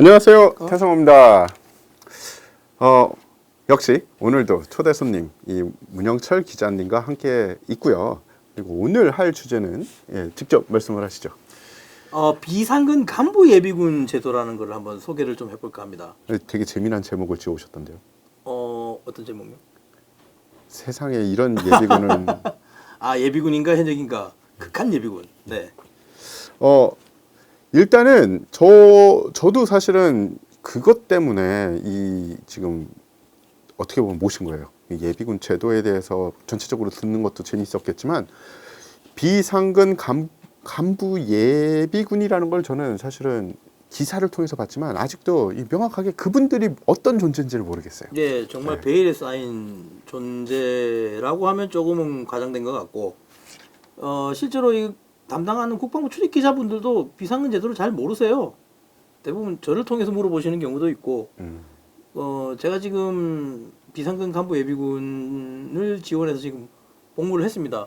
안녕하세요. 태성호입니다. 어, 역시 오늘도 초대 손님 이 문영철 기자님과 함께 있고요. 그리고 오늘 할 주제는 예, 직접 말씀을 하시죠. 어, 비상근 간부 예비군 제도라는 걸 한번 소개를 좀 해볼까 합니다. 예, 되게 재미난 제목을 지어오셨던데요. 어, 어떤 제목이요? 세상에 이런 예비군은 아, 예비군인가 현역인가? 극한 예비군. 네. 어 일단은 저 저도 사실은 그것 때문에 이 지금 어떻게 보면 모신 거예요. 이 예비군 제도에 대해서 전체적으로 듣는 것도 재밌었겠지만 비상근 간, 간부 예비군이라는 걸 저는 사실은 기사를 통해서 봤지만 아직도 이 명확하게 그분들이 어떤 존재인지를 모르겠어요. 예, 정말 네. 베일에 쌓인 존재라고 하면 조금은 과장된 것 같고, 어, 실제로 이 담당하는 국방부 출입 기자분들도 비상근 제도를 잘 모르세요. 대부분 저를 통해서 물어보시는 경우도 있고, 음. 어, 제가 지금 비상근 간부 예비군을 지원해서 지금 복무를 했습니다.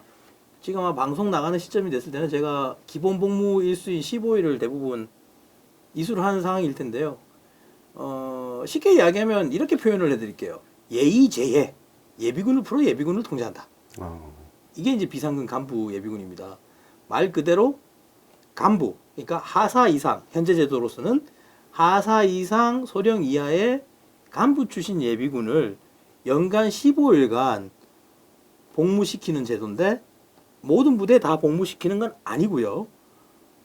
지금 아마 방송 나가는 시점이 됐을 때는 제가 기본 복무 일수인 15일을 대부분 이수를 하는 상황일 텐데요. 어, 쉽게 이야기하면 이렇게 표현을 해드릴게요. 예의제예. 예비군을 풀어 예비군을 통제한다. 어, 이게 이제 비상근 간부 예비군입니다. 말 그대로 간부, 그러니까 하사 이상, 현재 제도로서는 하사 이상 소령 이하의 간부 출신 예비군을 연간 15일간 복무시키는 제도인데 모든 부대에 다 복무시키는 건 아니고요.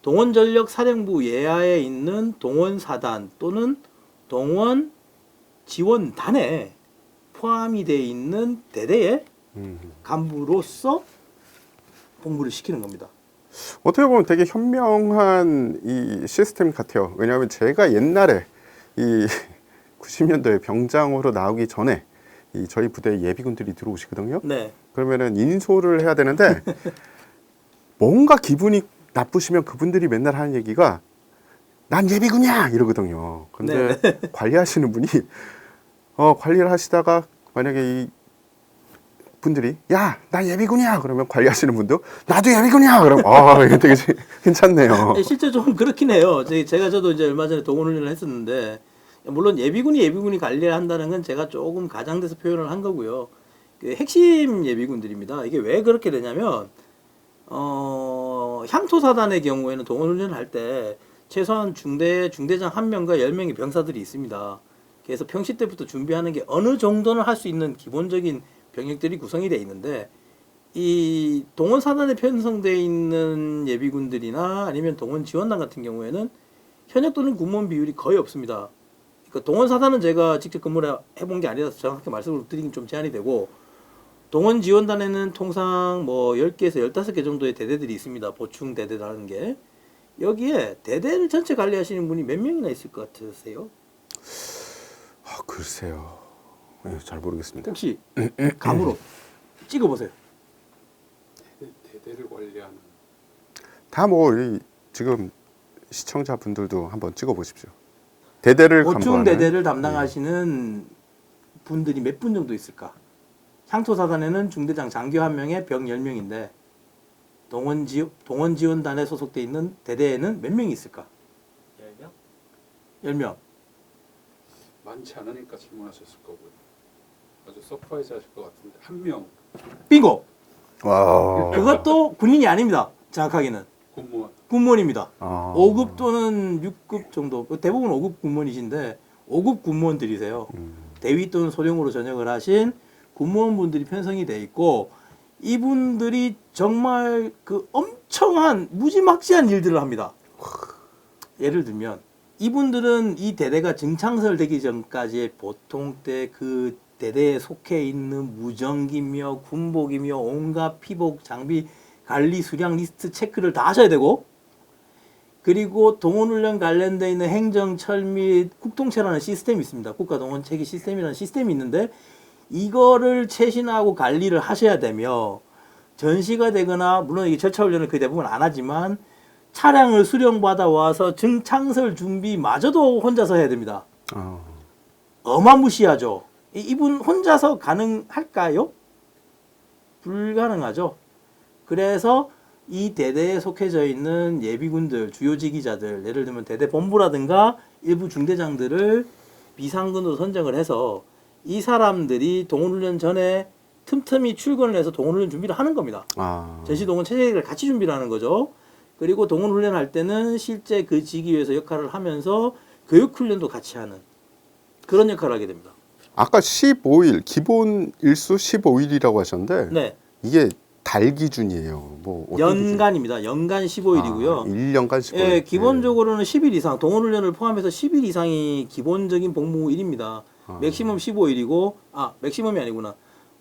동원전력 사령부 예하에 있는 동원사단 또는 동원 지원단에 포함이 되어 있는 대대에 음. 간부로서 복무를 시키는 겁니다. 어떻게 보면 되게 현명한 이 시스템 같아요. 왜냐하면 제가 옛날에 이 90년도에 병장으로 나오기 전에 이 저희 부대에 예비군들이 들어오시거든요. 네. 그러면은 인소를 해야 되는데 뭔가 기분이 나쁘시면 그분들이 맨날 하는 얘기가 난 예비군이야 이러거든요. 근데 관리하시는 분이 어 관리를 하시다가 만약에 이 분들이 야 나 예비군이야 그러면 관리하시는 분도 나도 예비군이야 그럼 아 이게 되게 괜찮네요. 네, 실제 좀 그렇긴 해요. 제- 제가 저도 이제 얼마 전에 동원훈련을 했었는데 물론 예비군이 예비군이 관리를 한다는 건 제가 조금 가장돼서 표현을 한 거고요. 그 핵심 예비군들입니다. 이게 왜 그렇게 되냐면 어, 향토사단의 경우에는 동원훈련을 할 때 최소한 중대 중대장 한 명과 열 명의 병사들이 있습니다. 그래서 평시 때부터 준비하는 게 어느 정도는 할 수 있는 기본적인 병력들이 구성이 돼 있는데 이 동원 사단에 편성돼 있는 예비군들이나 아니면 동원 지원단 같은 경우에는 현역 또는 군무원 비율이 거의 없습니다. 그러니까 동원 사단은 제가 직접 근무를 해본 게 아니라서 정확하게 말씀을 드리긴 좀 제한이 되고 동원 지원단에는 통상 뭐 10개에서 15개 정도의 대대들이 있습니다. 보충 대대라는 게. 여기에 대대를 전체 관리하시는 분이 몇 명이나 있을 것 같으세요? 아 글쎄요. 예, 잘 모르겠습니다. 혹시 감으로 찍어보세요. 대대를 관리하는 다뭐 지금 시청자분들도 한번 찍어보십시오. 대대를 보충 대대를 담당하시는 분들이 몇 분 정도 있을까? 향토사단에는 중대장 장교 한 명에 병 10명인데 동원 지 동원 지원단에 소속돼 있는 대대에는 몇 명이 있을까? 10명? 10명. 많지 않으니까 질문하셨을 거고요. 아주 서프라이즈 하실 것 같은데 한 명 빙고. 와. 그것도 군인이 아닙니다. 정확하게는 공무원 군무원입니다. 아. 5급 또는 6급 정도. 대부분 5급 군무원이신데 5급 군무원들이세요. 음. 대위 또는 소령으로 전역을 하신 군무원분들이 편성이 돼 있고 이분들이 정말 그 엄청한 무지막지한 일들을 합니다. 예를 들면 이분들은 이 대대가 증창설되기 전까지의 보통 때 그 대대에 속해 있는 무전기며 군복이며 온갖 피복 장비 관리 수량 리스트 체크를 다 하셔야 되고 그리고 동원훈련 관련돼 있는 행정철 및 국동체라는 시스템이 있습니다. 국가동원체계 시스템이라는 시스템이 있는데 이거를 최신화하고 관리를 하셔야 되며 전시가 되거나 물론 이게 절차 훈련을 거의 대부분 안 하지만 차량을 수령받아 와서 증창설 준비마저도 혼자서 해야 됩니다. 아. 어마무시하죠. 이- 이분 혼자서 가능할까요? 불가능하죠. 그래서 이 대대에 속해져 있는 예비군들, 주요 지기자들, 예를 들면 대대 본부라든가 일부 중대장들을 비상근으로 선정을 해서 이 사람들이 동원훈련 전에 틈틈이 출근을 해서 동원훈련 준비를 하는 겁니다. 아. 전시동원 체제를 같이 준비를 하는 거죠. 그리고 동원훈련 할 때는 실제 그 직위에서 역할을 하면서 교육훈련도 같이 하는 그런 역할을 하게 됩니다. 아까 15일 기본 일수 15일이라고 하셨는데 네, 이게 달 기준이에요. 뭐 어떤 기준? 연간입니다. 연간 15일이고요. 아, 1년간 15일. 예, 기본적으로는 10일 이상, 동원훈련을 포함해서 10일 이상이 기본적인 복무일입니다. 아. 맥시멈 15일이고, 아, 맥시멈이 아니구나.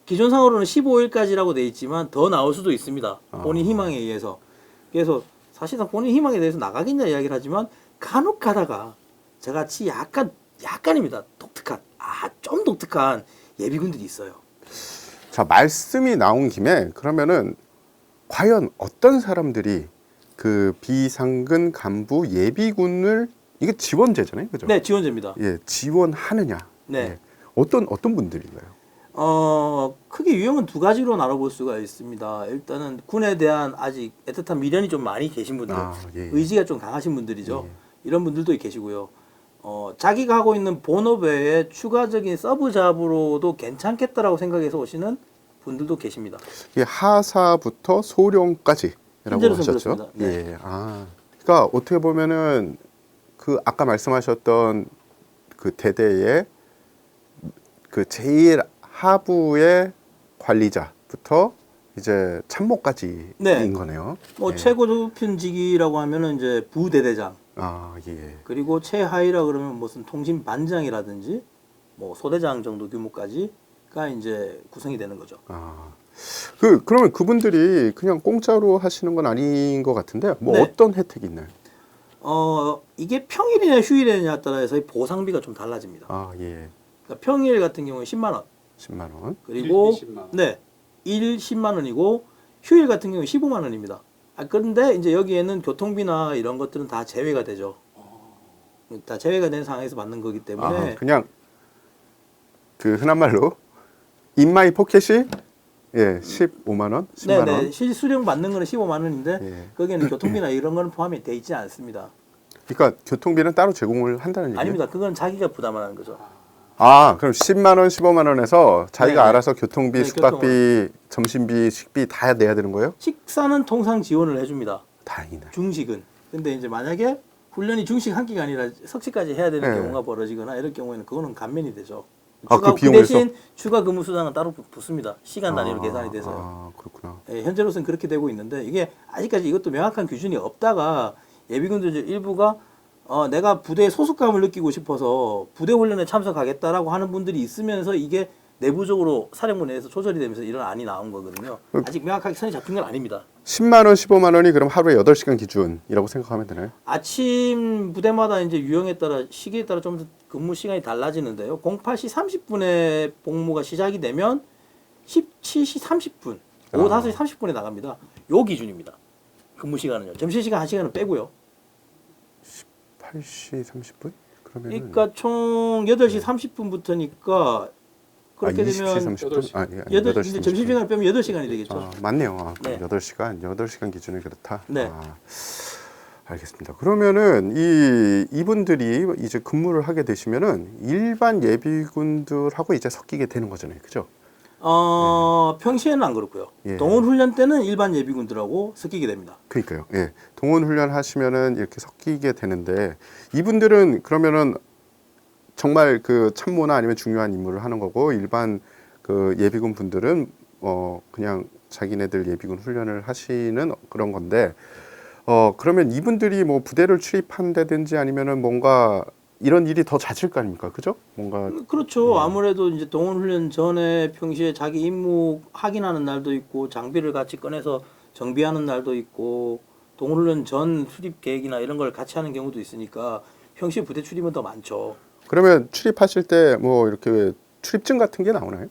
기존상으로는 15일까지라고 돼 있지만 더 나올 수도 있습니다. 아. 본인 희망에 의해서. 그래서 사실상 본인 희망에 대해서 나가겠냐 이야기를 하지만 간혹 가다가 저같이 약간, 약간입니다. 독특한, 아, 좀 독특한 예비군들이 있어요. 자 말씀이 나온 김에 그러면은 과연 어떤 사람들이 그 비상근 간부 예비군을 이게 지원제잖아요, 그죠? 네, 지원제입니다. 예, 지원하느냐. 네. 예. 어떤 어떤 분들인가요? 어, 크게 유형은 두 가지로 나눠볼 수가 있습니다. 일단은 군에 대한 아직 애틋한 미련이 좀 많이 계신 분들, 아, 예. 의지가 좀 강하신 분들이죠. 예. 이런 분들도 계시고요. 어, 자기가 하고 있는 본업 외에 추가적인 서브 잡으로도 괜찮겠다라고 생각해서 오시는 분들도 계십니다. 이게 하사부터 소령까지라고 하셨죠. 그렇습니다. 네. 예. 아. 그러니까 어떻게 보면은 그 아까 말씀하셨던 그 대대의 그 제일 하부의 관리자부터 이제 참모까지인 네. 거네요. 뭐 예. 최고 높은 직위라고 하면은 이제 부대대장, 아, 예. 그리고 최하위라 그러면 무슨 통신 반장이라든지 뭐 소대장 정도 규모까지가 이제 구성이 되는 거죠. 아. 그 그러면 그분들이 그냥 공짜로 하시는 건 아닌 것 같은데 뭐 네. 어떤 혜택이 있나요? 어 이게 평일이냐 휴일이냐에 따라서 보상비가 좀 달라집니다. 아, 예. 그러니까 평일 같은 경우에 10만 원 10만 원. 그리고 일 20만 원. 네, 일 10만 원이고 휴일 같은 경우에 15만 원입니다. 아 그런데 이제 여기에는 교통비나 이런 것들은 다 제외가 되죠. 다 제외가 된 상황에서 받는 거기 때문에 아, 그냥 그 흔한 말로 인마이 포켓이 예, 15만 원, 10만 네네 원. 실수령 받는 거는 15만 원인데 예. 거기에는 교통비나 이런 거는 포함이 돼 있지 않습니다. 그러니까 교통비는 따로 제공을 한다는 얘기예요. 아닙니다. 그건 자기가 부담하는 거죠. 아, 그럼 10만 원, 15만 원에서 자기가 네네. 알아서 교통비, 네, 숙박비, 점심비, 식비 다 내야 되는 거예요? 식사는 통상 지원을 해줍니다. 다행이네. 중식은. 근데 이제 만약에 훈련이 중식 한 끼가 아니라 석식까지 해야 되는 네. 경우가 벌어지거나 이럴 경우에는 그거는 감면이 되죠. 아, 추가, 그 비용에서? 대신 추가 근무 수당은 따로 붙- 붙습니다. 시간 단위로 계산이 돼서요. 아, 그렇구나. 예, 현재로서는 그렇게 되고 있는데 이게 아직까지 이것도 명확한 기준이 없다가 예비군들 중 일부가 어, 내가 부대에 소속감을 느끼고 싶어서 부대 훈련에 참석하겠다라고 하는 분들이 있으면서 이게 내부적으로 사령부 내에서 조절이 되면서 이런 안이 나온 거거든요. 그 아직 명확하게 선이 잡힌 건 아닙니다. 10만 원, 15만 원이 그럼 하루에 8시간 기준이라고 생각하면 되나요? 아침 부대마다 이제 유형에 따라 시기에 따라 좀 근무 시간이 달라지는데요. 08시 30분에 복무가 시작이 되면 17시 30분, 오후 아. 5시 30분에 나갑니다. 요 기준입니다. 근무 시간은요. 점심 시간 1시간은 빼고요. 8시 30분? 그러면 그러니까 총 8시 30분부터니까 그렇게 아, 27시 되면 30분? 아, 예, 아니, 8, 8시 이제 30분. 점심 시간을 빼면 8시간이 되겠죠. 아, 맞네요. 아, 네. 8시간, 8시간 기준이 그렇다. 네. 아, 알겠습니다. 그러면은 이 이분들이 이제 근무를 하게 되시면은 일반 예비군들하고 이제 섞이게 되는 거잖아요. 그죠? 어, 평시에는 안 그렇고요. 예. 동원 훈련 때는 일반 예비군들하고 섞이게 됩니다. 그러니까요. 예. 동원 훈련 하시면은 이렇게 섞이게 되는데 이분들은 그러면은 정말 그 참모나 아니면 중요한 임무를 하는 거고 일반 그 예비군 분들은 어 그냥 자기네들 예비군 훈련을 하시는 그런 건데 어 그러면 이분들이 뭐 부대를 출입한다든지 아니면은 뭔가 이런 일이 더 잦을 거 아닙니까? 그죠? 뭔가 그렇죠. 아무래도 이제 동원 훈련 전에 평시에 자기 임무 확인하는 날도 있고 장비를 같이 꺼내서 정비하는 날도 있고 동원 훈련 전 수립 계획이나 이런 걸 같이 하는 경우도 있으니까 평시에 부대 출입은 더 많죠. 그러면 출입하실 때 뭐 이렇게 출입증 같은 게 나오나요?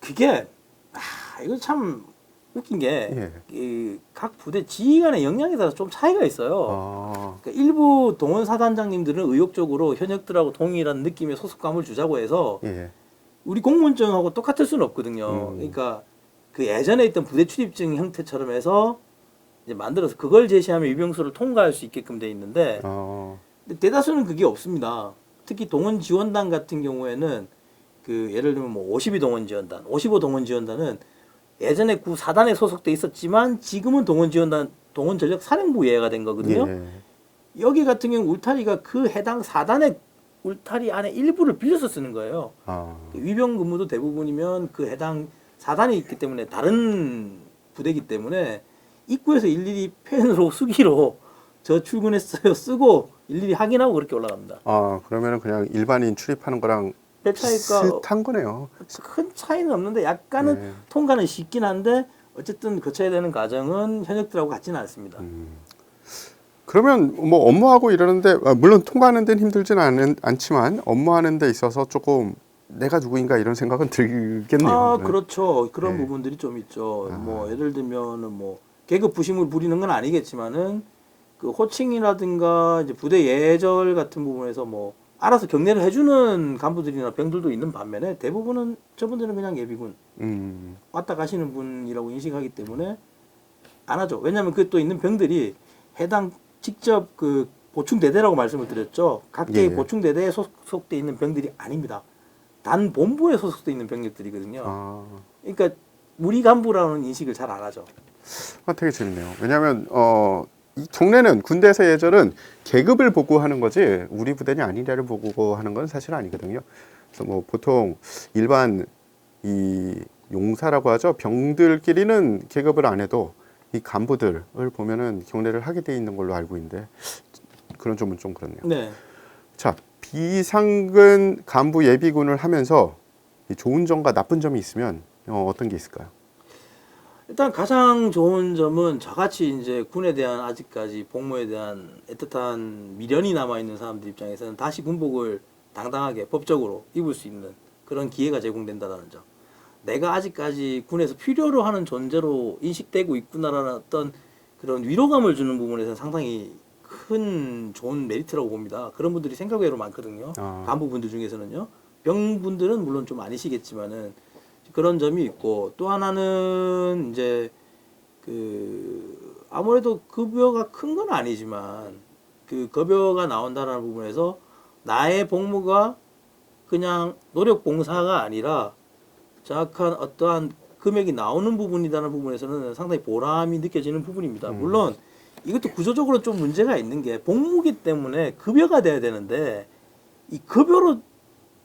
그게 아, 이거 참 웃긴 게 예. 각 부대 지휘 간의 역량에 따라서 좀 차이가 있어요. 아, 그러니까 일부 동원 사단장님들은 의욕적으로 현역들하고 동일한 느낌의 소속감을 주자고 해서 예. 우리 공무원증하고 똑같을 수는 없거든요. 음. 그러니까 그 예전에 있던 부대 출입증 형태처럼 해서 이제 만들어서 그걸 제시하면 유병수를 통과할 수 있게끔 돼 있는데 어. 근데 대다수는 그게 없습니다. 특히 동원 지원단 같은 경우에는 그 예를 들면 뭐 52 동원 지원단, 55 동원 지원단은 예전에 구 사단에 소속돼 있었지만 지금은 동원 지원단 동원 전력 사령부 예가 된 거거든요. 예. 여기 같은 경우 울타리가 그 해당 사단의 울타리 안에 일부를 빌려서 쓰는 거예요. 아, 위병 근무도 대부분이면 그 해당 사단이 있기 때문에 다른 부대이기 때문에 입구에서 일일이 펜으로 수기로 저 출근했어요 쓰고 일일이 확인하고 그렇게 올라갑니다. 아 그러면은 그냥 일반인 출입하는 거랑 배 차이가 비슷한 거네요. 큰 차이는 없는데 약간은 네. 통과는 쉽긴 한데 어쨌든 거쳐야 되는 과정은 현역들하고 같지는 않습니다. 음. 그러면 뭐 업무하고 이러는데 아, 물론 통과하는 데는 힘들진 않은, 않지만 업무하는 데 있어서 조금 내가 누구인가 이런 생각은 들겠네요. 아 네. 그렇죠 그런 네. 부분들이 좀 있죠 아. 뭐 예를 들면은 뭐 계급 부심을 부리는 건 아니겠지만은 그 호칭이라든가 이제 부대 예절 같은 부분에서 뭐 알아서 경례를 해주는 간부들이나 병들도 있는 반면에 대부분은 저분들은 그냥 예비군 음, 왔다 가시는 분이라고 인식하기 때문에 안 하죠 왜냐하면 그 또 있는 병들이 해당 직접 그 보충 대대라고 말씀을 드렸죠 각계의 예. 보충 대대에 소속돼 있는 병들이 아닙니다 단 본부에 소속돼 있는 병력들이거든요. 아, 그러니까 우리 간부라는 인식을 잘 안 하죠. 아, 되게 재밌네요. 왜냐하면 어, 이 경례는 군대에서 예절은 계급을 보고 하는 거지 우리 부대냐 아니냐를 보고 하는 건 사실 아니거든요. 그래서 뭐 보통 일반 이 용사라고 하죠 병들끼리는 계급을 안 해도 이 간부들을 보면은 경례를 하게 돼 있는 걸로 알고 있는데 그런 점은 좀 그렇네요. 네. 자 비상근 간부 예비군을 하면서 이 좋은 점과 나쁜 점이 있으면 어, 어떤 게 있을까요? 일단 가장 좋은 점은 저같이 이제 군에 대한 아직까지 복무에 대한 애틋한 미련이 남아 있는 사람들 입장에서는 다시 군복을 당당하게 법적으로 입을 수 있는 그런 기회가 제공된다는 점. 내가 아직까지 군에서 필요로 하는 존재로 인식되고 있구나라는 어떤 그런 위로감을 주는 부분에서 상당히 큰 좋은 메리트라고 봅니다. 그런 분들이 생각외로 많거든요. 아. 간부분들 중에서는요. 병분들은 물론 좀 아니시겠지만은 그런 점이 있고 또 하나는 이제 그 아무래도 급여가 큰 건 아니지만 그 급여가 나온다는 부분에서 나의 복무가 그냥 노력 봉사가 아니라 정확한 어떠한 금액이 나오는 부분이라는 부분에서는 상당히 보람이 느껴지는 부분입니다. 음. 물론 이것도 구조적으로 좀 문제가 있는 게 복무기 때문에 급여가 돼야 되는데 이 급여로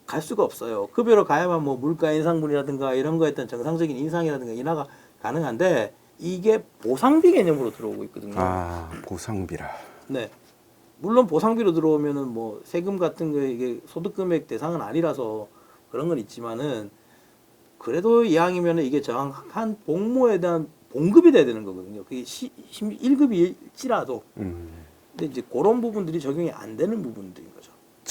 갈 수가 없어요. 급여로 가야만 뭐 물가 인상분이라든가 이런 거에 따른 정상적인 인상이라든가 인하가 가능한데 이게 보상비 개념으로 들어오고 있거든요. 아 보상비라. 네. 물론 보상비로 들어오면은 뭐 세금 같은 거 이게 소득 금액 대상은 아니라서 그런 건 있지만은 그래도 이왕이면은 이게 정확한 복무에 대한 봉급이 돼야 되는 거거든요. 그게 시, 1급일지라도 음. 근데 이제 그런 부분들이 적용이 안 되는 부분들인 거죠.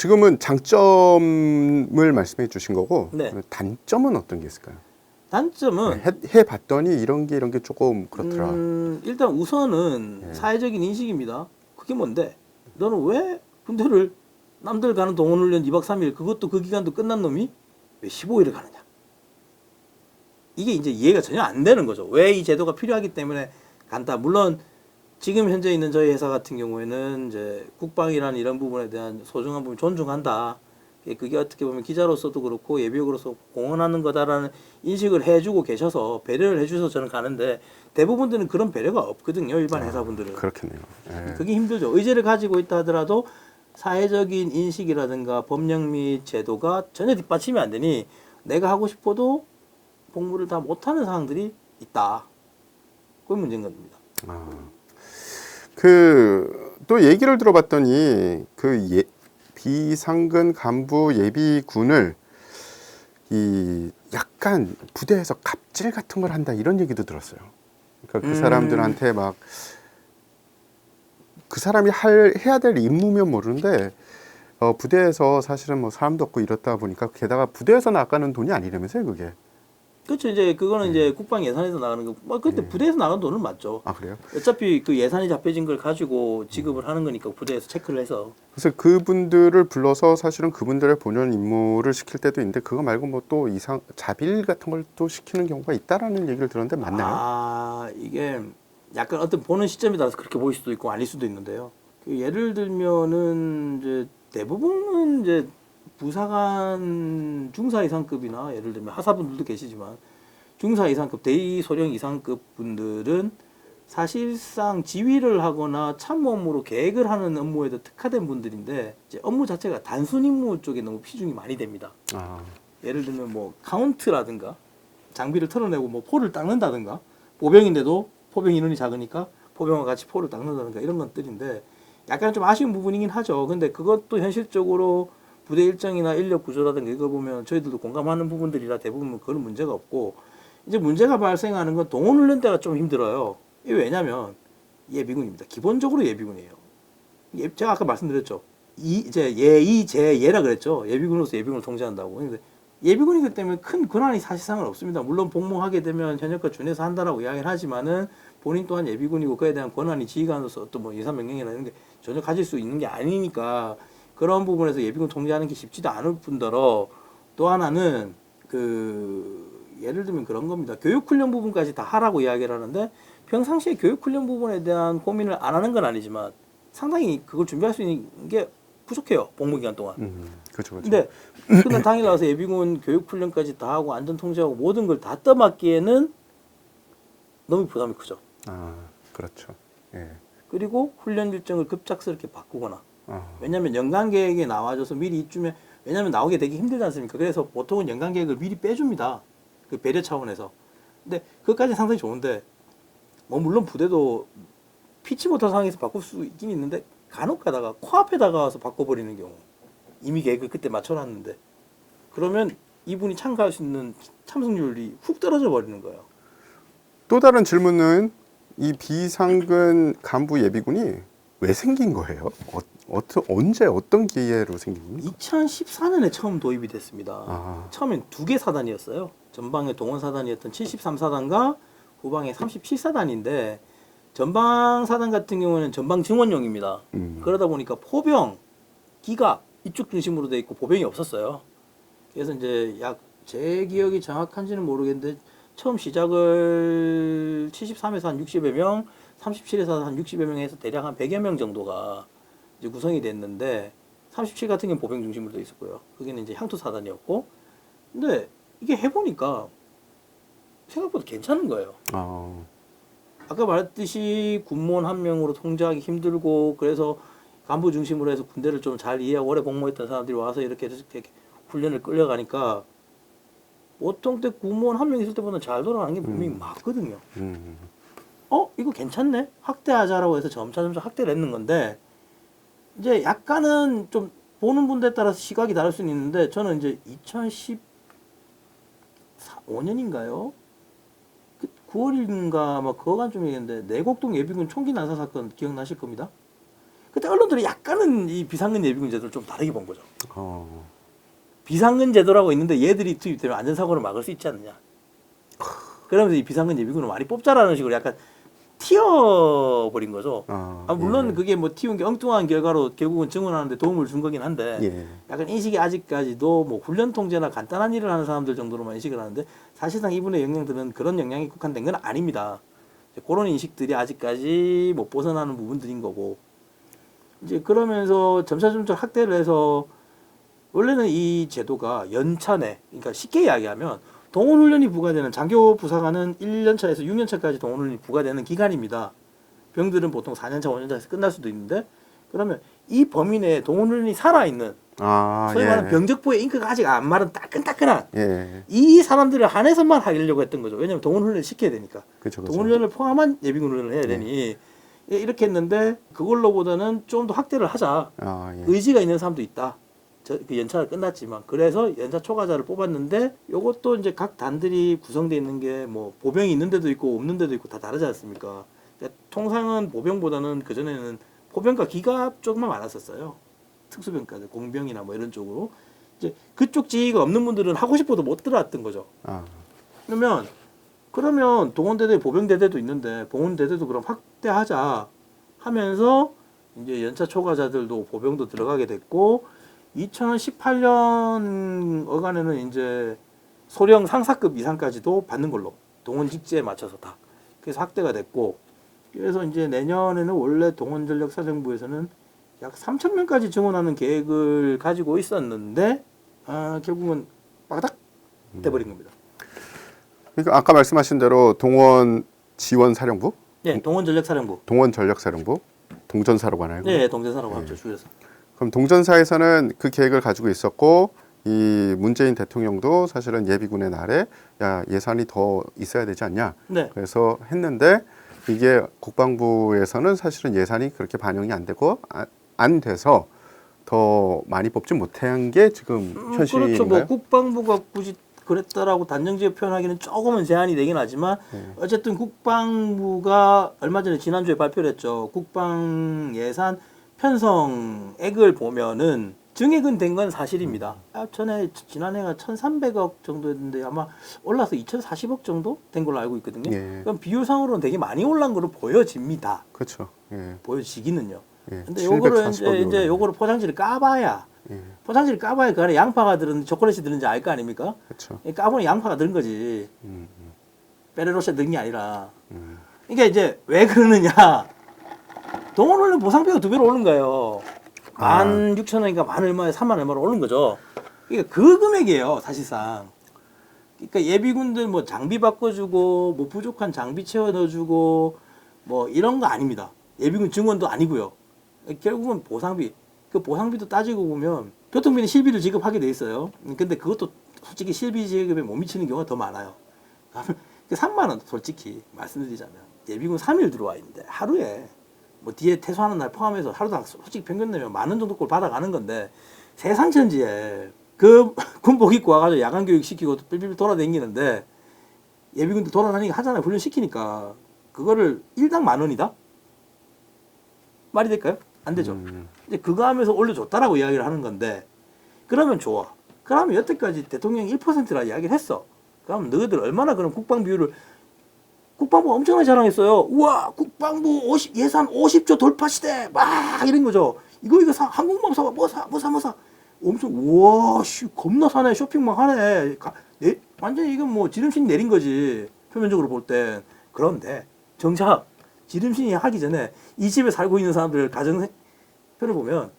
지금은 장점을 말씀해 주신 거고 네. 단점은 어떤 게 있을까요? 단점은 해, 해 봤더니 이런 게 이런 게 조금 그렇더라. 음, 일단 우선은 네. 사회적인 인식입니다. 그게 뭔데? 너는 왜 군대를 남들 가는 동원훈련 2박 3일 그것도 그 기간도 끝난 놈이 왜 15일을 가느냐? 이게 이제 이해가 전혀 안 되는 거죠. 왜 이 제도가 필요하기 때문에 간다. 물론 지금 현재 있는 저희 회사 같은 경우에는 이제 국방이라는 이런 부분에 대한 소중한 부분 존중한다. 예, 그게 어떻게 보면 기자로서도 그렇고 예비역으로서 공헌하는 거다라는 인식을 해주고 계셔서 배려를 해주셔서 저는 가는데 대부분들은 그런 배려가 없거든요. 일반 회사분들은. 그렇겠네요. 예. 그게 힘들죠. 의제를 가지고 있다 하더라도 사회적인 인식이라든가 법령 및 제도가 전혀 뒷받침이 안 되니 내가 하고 싶어도 복무를 다 못하는 상황들이 있다. 그게 문제인 겁니다. 아. 그 또 얘기를 들어봤더니 그 예, 비상근 간부 예비군을 이 약간 부대에서 갑질 같은 걸 한다 이런 얘기도 들었어요. 그러니까 그 음. 사람들한테 막 그 사람이 할 해야 될 임무면 모르는데 어, 부대에서 사실은 뭐 사람도 없고 이렇다 보니까 게다가 부대에서 나가는 돈이 아니라면서요 그게. 그렇죠. 이제 그거는 이제 국방 예산에서 나가는 거. 뭐 근데 네. 부대에서 나가는 돈은 맞죠. 아 그래요? 어차피 그 예산이 잡혀진 걸 가지고 지급을 하는 거니까 부대에서 체크를 해서. 그래서 그분들을 불러서 사실은 그분들의 본연 임무를 시킬 때도 있는데 그거 말고 뭐 또 이상 자빌 같은 걸 또 시키는 경우가 있다라는 얘기를 들었는데 맞나요? 아 이게 약간 어떤 보는 시점에 따라서 그렇게 보일 수도 있고 아닐 수도 있는데요. 그 예를 들면은 이제 대부분은 이제 부사관 중사 이상급이나 예를 들면 하사분들도 계시지만 중사 이상급 대위 소령 이상급 분들은 사실상 지휘를 하거나 참모 업무로 계획을 하는 업무에도 특화된 분들인데 이제 업무 자체가 단순 임무 쪽에 너무 비중이 많이 됩니다. 아, 예를 들면 뭐 카운트라든가 장비를 털어내고 뭐 포를 닦는다든가 보병인데도 포병 인원이 작으니까 포병과 같이 포를 닦는다든가 이런 것들인데 약간 좀 아쉬운 부분이긴 하죠. 근데 그것도 현실적으로 부대 일정이나 인력 구조라든가 이거 보면 저희들도 공감하는 부분들이라 대부분 그런 문제가 없고 이제 문제가 발생하는 건 동원 훈련 때가 좀 힘들어요. 이게 왜냐면 예비군입니다. 기본적으로 예비군이에요. 예, 제가 아까 말씀드렸죠. 이 이제 예 이 제 예라 그랬죠. 예비군으로서 예비군을 통제한다고. 근데 예비군이기 때문에 큰 권한이 사실상은 없습니다. 물론 복무하게 되면 현역과 준해서 한다라고 이야기를 하지만은 본인 또한 예비군이고 그에 대한 권한이 지휘관으로서 어떤 뭐 예산 명령이나 이런 게 전혀 가질 수 있는 게 아니니까 그런 부분에서 예비군 통제하는 게 쉽지도 않을 뿐더러 또 하나는 그 예를 들면 그런 겁니다. 교육 훈련 부분까지 다 하라고 이야기를 하는데 평상시에 교육 훈련 부분에 대한 고민을 안 하는 건 아니지만 상당히 그걸 준비할 수 있는 게 부족해요. 복무 기간 동안. 음, 그렇죠, 그렇죠. 근데 그날 당일 나와서 예비군 교육 훈련까지 다 하고 안전 통제하고 모든 걸 다 떠맡기에는 너무 부담이 크죠. 아, 그렇죠. 예. 그리고 훈련 일정을 급작스럽게 바꾸거나 아, 왜냐하면 연간 계획에 나와줘서 미리 이쯤에 왜냐하면 나오기 되게 힘들지 않습니까? 그래서 보통은 연간 계획을 미리 빼줍니다. 그 배려 차원에서. 근데 그것까지 상당히 좋은데 뭐 물론 부대도 피치 못한 상황에서 바꿀 수 있긴 있는데 간혹 가다가 코앞에 다가 와서 바꿔버리는 경우 이미 계획을 그때 맞춰놨는데 그러면 이분이 참가할 수 있는 참석률이 훅 떨어져 버리는 거예요. 또 다른 질문은 이 비상근 간부 예비군이 왜 생긴 거예요? 어, 어떠, 언제 어떤 기회로 생긴 겁니까? 2014년에 처음 도입이 됐습니다. 아. 처음엔 두 개 사단이었어요. 전방에 동원 사단이었던 73사단과 후방에 37사단인데 전방 사단 같은 경우는 전방 증원용입니다. 음. 그러다 보니까 포병, 기갑 이쪽 중심으로 돼 있고 보병이 없었어요. 그래서 이제 약 제 기억이 정확한지는 모르겠는데 처음 시작을 73에서 한 60여 명, 37에서 한 60여 명에서 대략 한 100여 명 정도가 이제 구성이 됐는데 37 같은 경우는 보병 중심으로 돼 있었고요. 거기는 이제 향토 사단이었고 근데 이게 해보니까 생각보다 괜찮은 거예요. 아, 아까 말했듯이 군무원 한 명으로 통제하기 힘들고 그래서 간부 중심으로 해서 군대를 좀 잘 이해하고 오래 복무했던 사람들이 와서 이렇게, 이렇게 훈련을 끌려가니까 보통 때 군무원 한 명 있을 때보다 잘 돌아가는 게 분명히 음. 맞거든요. 음, 어 이거 괜찮네 확대하자라고 해서 점차 점차 확대를 했는 건데 이제 약간은 좀 보는 분들에 따라서 시각이 다를 수는 있는데 저는 이제 2015년인가요? 그 9월인가 막 그거간 좀 얘기했는데 내곡동 예비군 총기 난사 사건 기억나실 겁니다. 그때 언론들이 약간은 이 비상근 예비군 제도를 좀 다르게 본 거죠. 어, 비상근 제도라고 있는데 얘들이 투입되면 안전사고를 막을 수 있지 않느냐. 그러면서 이 비상근 예비군을 많이 뽑자라는 식으로 약간 튀어 버린 거죠. 아, 아, 물론 예. 그게 뭐 튀운 게 엉뚱한 결과로 결국은 증언하는데 도움을 준 거긴 한데 예. 약간 인식이 아직까지도 뭐 훈련 통제나 간단한 일을 하는 사람들 정도로만 인식을 하는데 사실상 이분의 영향들은 그런 영향이 국한된 건 아닙니다. 그런 인식들이 아직까지 못 벗어나는 부분들인 거고 이제 그러면서 점차 점차 확대를 해서 원래는 이 제도가 연차 내 그러니까 쉽게 이야기하면 동원 훈련이 부과되는 장교 부사관은 1년차에서 6년차까지 동원 훈련이 부과되는 기간입니다. 병들은 보통 4년차, 5년차에서 끝날 수도 있는데 그러면 이 범위 내에 동원 훈련이 살아 있는 아, 소위 예. 말하는 병적부의 잉크가 아직 안 마른 따끈따끈한 예, 이 사람들을 한해서만 하려고 했던 거죠. 왜냐하면 동원 훈련을 시켜야 되니까. 그렇죠, 그렇죠. 동원 훈련을 포함한 예비군 훈련을 해야 되니 예, 이렇게 했는데 그걸로보다는 좀 더 확대를 하자. 아, 예. 의지가 있는 사람도 있다. 저, 그 연차가 끝났지만 그래서 연차 초과자를 뽑았는데 요것도 이제 각 단들이 구성되어 있는 게 뭐 보병이 있는 데도 있고 없는 데도 있고 다 다르지 않습니까? 그러니까 통상은 보병보다는 그 전에는 포병과 기갑 쪽만 많았었어요. 특수병까지 공병이나 뭐 이런 쪽으로 이제 그쪽 지위가 없는 분들은 하고 싶어도 못 들어왔던 거죠. 아, 그러면 그러면 동원대대 보병대대도 있는데 보훈대대도 그럼 확대하자 하면서 이제 연차 초과자들도 보병도 들어가게 됐고 2018년 어간에는 이제 소령 상사급 이상까지도 받는 걸로 동원 직제에 맞춰서 다 그래서 확대가 됐고 그래서 이제 내년에는 원래 동원전력사령부에서는 약 3천 명까지 증원하는 계획을 가지고 있었는데 아, 결국은 빠닥 돼버린 겁니다. 그러니까 아까 말씀하신 대로 동원 지원 사령부, 네, 동원 전력 사령부. 동원 전력 사령부, 동전사로 가나요? 네, 동전사라고 합죠 줄여서. 그럼 동전사에서는 그 계획을 가지고 있었고 이 문재인 대통령도 사실은 예비군의 날에 야 예산이 더 있어야 되지 않냐 네, 그래서 했는데 이게 국방부에서는 사실은 예산이 그렇게 반영이 안 되고 아- 안 돼서 더 많이 뽑지 못한 게 지금 음, 현실인가요? 그렇죠. 뭐 국방부가 굳이 그랬다라고 단정지어 표현하기는 조금은 제한이 되긴 하지만 네. 어쨌든 국방부가 얼마 전에 지난주에 발표를 했죠. 국방 예산 편성액을 보면은 증액은 된 건 사실입니다. 아, 전에 지난해가 1,300억 정도였는데 아마 올라서 2,040억 정도 된 걸로 알고 있거든요. 예. 그럼 비율상으로는 되게 많이 올란 걸로 보여집니다. 그렇죠. 예. 보여지기는요. 예. 근데 요거를 740억 이제. 이제 요거를 포장지를 까봐야 예. 포장지를 까봐야 그 안에 양파가 들었는지 초콜릿이 들었는지 알 거 아닙니까? 그렇죠. 이 까보니 양파가 들은 거지. 음, 페레로시아 넣은 게 아니라. 음. 그러니까 이제 왜 그러느냐. 동원 훈련 보상비가 두 배로 오른 거예요. 아. 만 육천 원인가 만 얼마에 삼만 얼마로 오른 거죠. 그러니까 그 금액이에요, 사실상. 그러니까 예비군들 뭐 장비 바꿔주고 뭐 부족한 장비 채워 넣어주고 뭐 이런 거 아닙니다. 예비군 증원도 아니고요. 결국은 보상비. 그 보상비도 따지고 보면 교통비는 실비를 지급하게 돼 있어요. 근데 그것도 솔직히 실비 지급에 못 미치는 경우가 더 많아요. 그 3만 원 솔직히 말씀드리자면 예비군 3일 들어와 있는데 하루에 뭐 뒤에 퇴소하는 날 포함해서 하루당 솔직히 평균 내면 만 원 정도 꼴 받아가는 건데 세상 천지에 그 군복 입고 와가지고 야간 교육 시키고 삐삐삐 돌아다니는데 예비군들 돌아다니게 하잖아요 훈련 시키니까 그거를 일당 만 원이다 말이 될까요? 안 되죠. 음. 이제 그거 하면서 올려줬다라고 이야기를 하는 건데 그러면 좋아. 그러면 여태까지 대통령이 1%라 이야기를 했어. 그럼 너희들 얼마나 그럼 국방 비율을 국방부 엄청나게 자랑했어요. 우와 국방부 50, 예산 50조 돌파 시대 막 이런 거죠. 이거 이거 사 항공모함 사봐 뭐 사 뭐 사 뭐 사 엄청 우와 씨 겁나 사네 쇼핑 막 하네. 가, 내, 완전히 이건 뭐 지름신 내린 거지 표면적으로 볼 땐. 그런데 정작 지름신이 하기 전에 이 집에 살고 있는 사람들 가정 표를 보면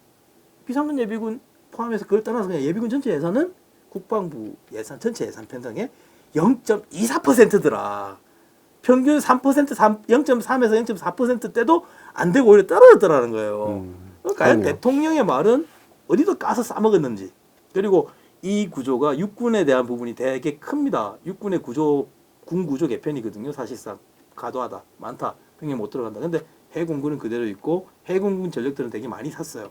비상근 예비군 포함해서 그걸 떠나서 그냥 예비군 전체 예산은 국방부 예산 전체 예산 편성의 0.24%더라. 평균 3% 3, 0.3에서 0.4% 때도 안 되고 오히려 떨어졌더라는 거예요. 음. 그러니까 과연 그럼요. 대통령의 말은 어디도 까서 싸먹었는지 그리고 이 구조가 육군에 대한 부분이 되게 큽니다. 육군의 구조 군 구조 개편이거든요. 사실상 과도하다 많다 병력 못 들어간다. 근데 해군군은 그대로 있고 해군군 전력들은 되게 많이 샀어요.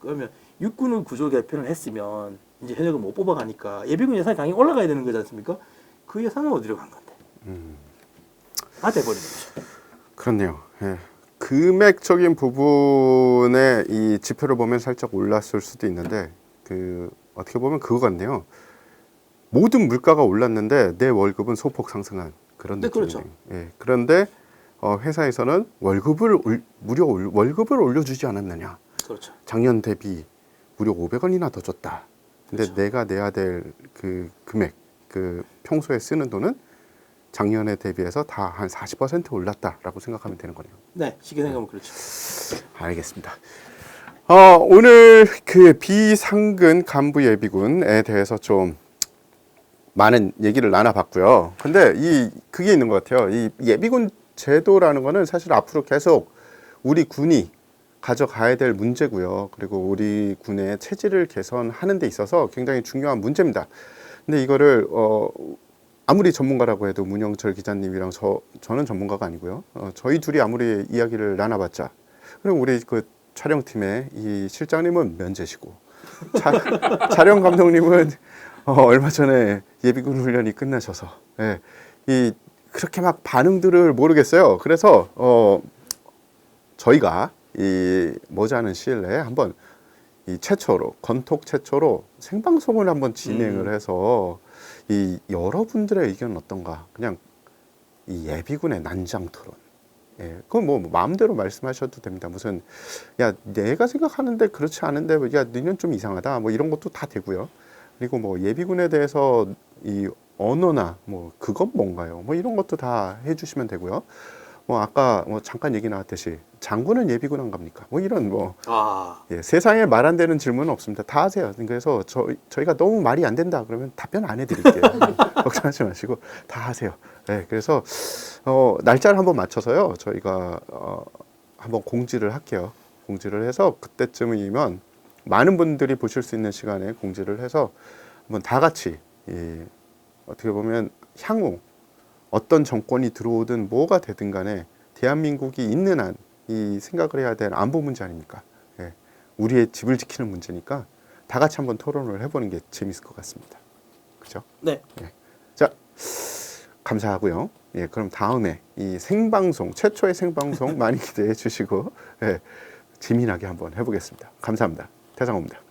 그러면 육군을 구조 개편을 했으면 이제 현역을 못 뽑아가니까 예비군 예산이 당연히 올라가야 되는 거지 않습니까? 그 예산은 어디로 간 건데? 음. 다 돼버린 거죠. 그렇네요. 예. 금액적인 부분에 이 지표를 보면 살짝 올랐을 수도 있는데 그 어떻게 보면 그거 같네요. 모든 물가가 올랐는데 내 월급은 소폭 상승한 그런 네, 느낌이에요. 그렇죠. 예. 그런데 어, 회사에서는 월급을 올, 무려 올, 월급을 올려주지 않았느냐. 그렇죠. 작년 대비 무려 500원이나 더 줬다. 근데 그렇죠. 내가 내야 될 그 금액, 그 평소에 쓰는 돈은 작년에 대비해서 다 한 40% 올랐다라고 생각하면 되는 거네요. 네, 쉽게 생각하면 그렇죠. 알겠습니다. 어, 오늘 그 비상근 간부 예비군에 대해서 좀 많은 얘기를 나눠봤고요. 근데 이 그게 있는 것 같아요. 이 예비군 제도라는 거는 사실 앞으로 계속 우리 군이 가져가야 될 문제고요. 그리고 우리 군의 체질을 개선하는 데 있어서 굉장히 중요한 문제입니다. 근데 이거를 어 아무리 전문가라고 해도 문영철 기자님이랑 저 저는 전문가가 아니고요. 어, 저희 둘이 아무리 이야기를 나눠봤자 그리고 우리 그 촬영팀의 이 실장님은 면제시고 차, 촬영 감독님은 어, 얼마 전에 예비군 훈련이 끝나셔서 예, 이 그렇게 막 반응들을 모르겠어요. 그래서 어, 저희가 이 머지않은 시일 내에 한번 이 최초로 건톡 최초로 생방송을 한번 진행을 해서 이 여러분들의 의견은 어떤가? 그냥 이 예비군의 난장 토론. 예 그건 뭐 마음대로 말씀하셔도 됩니다. 무슨 야 내가 생각하는데 그렇지 않은데 야 너는 좀 이상하다. 뭐 이런 것도 다 되고요. 그리고 뭐 예비군에 대해서 이 언어나 뭐 그건 뭔가요? 뭐 이런 것도 다 해주시면 되고요 뭐 아까 뭐 잠깐 얘기 나왔듯이 장군은 예비군 안 갑니까? 뭐 이런 뭐 아, 예, 세상에 말 안 되는 질문은 없습니다. 다 하세요. 그래서 저, 저희가 너무 말이 안 된다 그러면 답변 안 해드릴게요. 걱정하지 마시고 다 하세요. 예, 그래서 어, 날짜를 한번 맞춰서요. 저희가 어, 한번 공지를 할게요. 공지를 해서 그때쯤이면 많은 분들이 보실 수 있는 시간에 공지를 해서 한번 다 같이 예, 어떻게 보면 향후 어떤 정권이 들어오든 뭐가 되든 간에 대한민국이 있는 한 이 생각을 해야 될 안보 문제 아닙니까? 예, 우리의 집을 지키는 문제니까 다 같이 한번 토론을 해보는 게 재밌을 것 같습니다. 그죠? 네. 자, 감사하고요. 예, 그럼 다음에 이 생방송 최초의 생방송 많이 기대해 주시고 예, 재미나게 한번 해보겠습니다. 감사합니다. 태상호입니다.